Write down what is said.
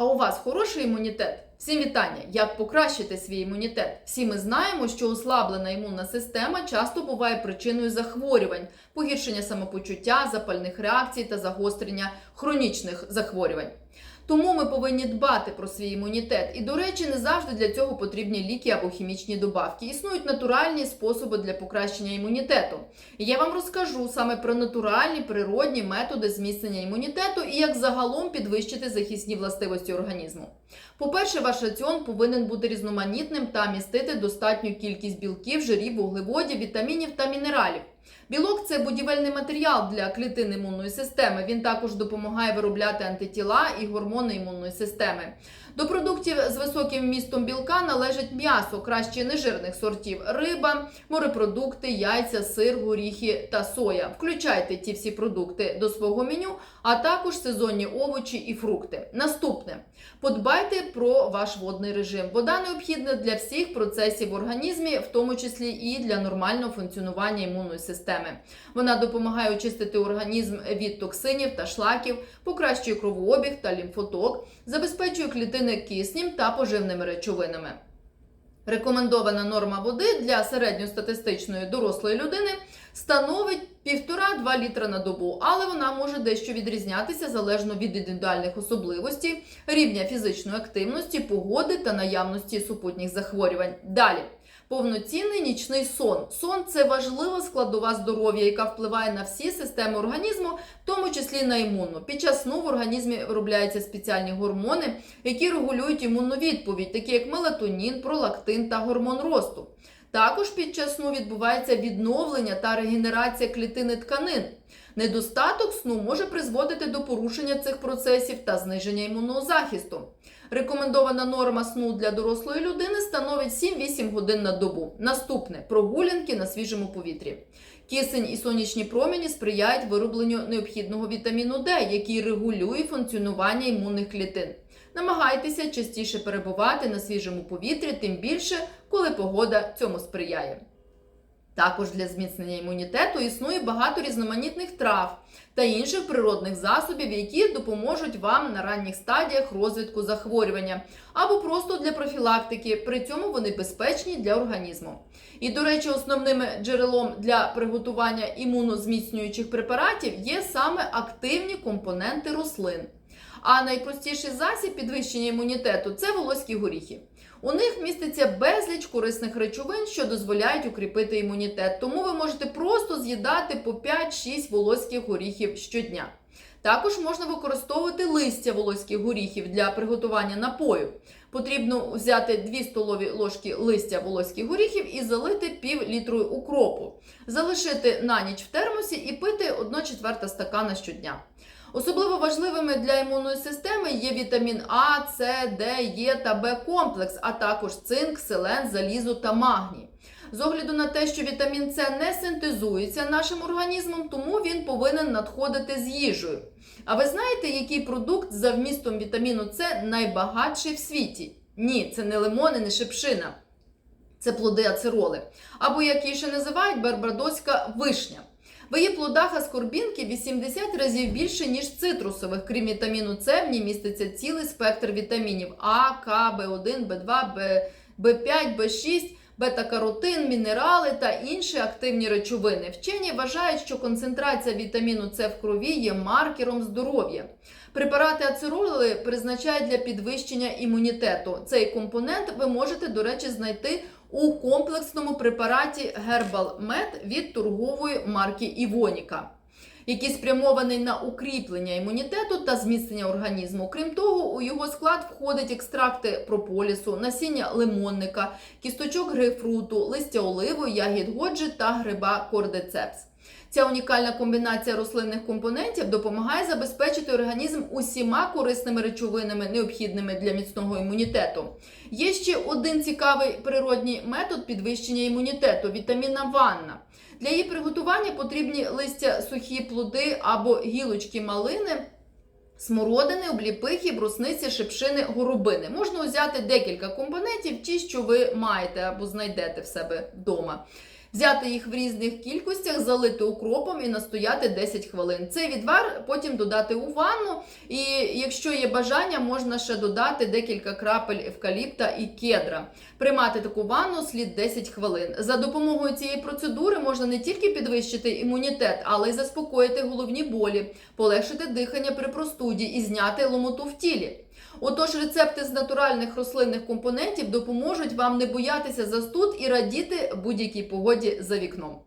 А у вас хороший імунітет? Всім вітання! Як покращити свій імунітет? Всі ми знаємо, що ослаблена імунна система часто буває причиною захворювань, погіршення самопочуття, запальних реакцій та загострення хронічних захворювань. Тому ми повинні дбати про свій імунітет. І, до речі, не завжди для цього потрібні ліки або хімічні добавки. Існують натуральні способи для покращення імунітету. І я вам розкажу саме про натуральні природні методи зміцнення імунітету і як загалом підвищити захисні властивості організму. По-перше, ваш раціон повинен бути різноманітним та містити достатню кількість білків, жирів, вуглеводів, вітамінів та мінералів. Білок це будівельний матеріал для клітин імунної системи. Він також допомагає виробляти антитіла і гормони імунної системи. До продуктів з високим вмістом білка належить м'ясо, краще нежирних сортів, риба, морепродукти, яйця, сир, горіхи та соя. Включайте ті всі продукти до свого меню, а також сезонні овочі і фрукти. Наступне подбайте про ваш водний режим. Вода необхідна для всіх процесів в організмі, в тому числі і для нормального функціонування імунної системи. Вона допомагає очистити організм від токсинів та шлаків, покращує кровообіг та лімфоток, забезпечує клітини киснем та поживними речовинами. Рекомендована норма води для середньостатистичної дорослої людини становить 1,5-2 літра на добу, але вона може дещо відрізнятися залежно від індивідуальних особливостей, рівня фізичної активності, погоди та наявності супутніх захворювань. Далі. Повноцінний нічний сон. Сон це важлива складова здоров'я, яка впливає на всі системи організму, в тому числі на імунну. Під час сну в організмі виробляються спеціальні гормони, які регулюють імунну відповідь, такі як мелатонін, пролактин та гормон росту. Також під час сну відбувається відновлення та регенерація клітини тканин. Недостаток сну може призводити до порушення цих процесів та зниження імунного захисту. Рекомендована норма сну для дорослої людини становить 7-8 годин на добу. Наступне прогулянки на свіжому повітрі. Кисень і сонячні промені сприяють виробленню необхідного вітаміну Д, який регулює функціонування імунних клітин. Намагайтеся частіше перебувати на свіжому повітрі, тим більше, коли погода цьому сприяє. Також для зміцнення імунітету існує багато різноманітних трав та інших природних засобів, які допоможуть вам на ранніх стадіях розвитку захворювання або просто для профілактики. При цьому вони безпечні для організму. І, до речі, основним джерелом для приготування імунозміцнюючих препаратів є саме активні компоненти рослин. А найпростіший засіб підвищення імунітету це волоські горіхи. У них міститься безліч корисних речовин, що дозволяють укріпити імунітет. Тому ви можете просто з'їдати по 5-6 волоських горіхів щодня. Також можна використовувати листя волоських горіхів для приготування напою. Потрібно взяти 2 столові ложки листя волоських горіхів і залити пів літрою укропу, залишити на ніч в термосі і пити 1 четверта стакана щодня. Особливо важливими для імунної системи є вітамін А, С, Д, Е та Б комплекс, а також цинк, селен, залізо та магній. З огляду на те, що вітамін С не синтезується нашим організмом, тому він повинен надходити з їжею. А ви знаєте, який продукт за вмістом вітаміну С найбагатший в світі? Ні, це не лимон і не шипшина. Це плоди ацероли. Або, як її ще називають, барбадоська вишня. В її плодах аскорбінки 80 разів більше, ніж цитрусових. Крім вітаміну С, в ній міститься цілий спектр вітамінів А, К, В1, В2, В5, В6, бета-каротин, мінерали та інші активні речовини. Вчені вважають, що концентрація вітаміну С в крові є маркером здоров'я. Препарати ацероли призначають для підвищення імунітету. Цей компонент ви можете, до речі, знайти у комплексному препараті Herbal Med від торгової марки Івоніка, який спрямований на укріплення імунітету та зміцнення організму. Крім того, у його склад входять екстракти прополісу, насіння лимонника, кісточок грейпфруту, листя оливи, ягід годжі та гриба кордицепс. Ця унікальна комбінація рослинних компонентів допомагає забезпечити організм усіма корисними речовинами, необхідними для міцного імунітету. Є ще один цікавий природній метод підвищення імунітету вітамінна ванна. Для її приготування потрібні листя сухі плоди або гілочки малини. Смородини, обліпихи, брусниці, шипшини, горобини. Можна взяти декілька компонентів, ті, що ви маєте або знайдете в себе вдома. Взяти їх в різних кількостях, залити укропом і настояти 10 хвилин. Цей відвар потім додати у ванну, і якщо є бажання, можна ще додати декілька крапель евкаліпта і кедра. Приймати таку ванну слід 10 хвилин. За допомогою цієї процедури можна не тільки підвищити імунітет, але й заспокоїти головні болі, полегшити дихання при простуді і зняти ломоту в тілі. Отож, рецепти з натуральних рослинних компонентів допоможуть вам не боятися застуд і радіти будь-якій погоді за вікном.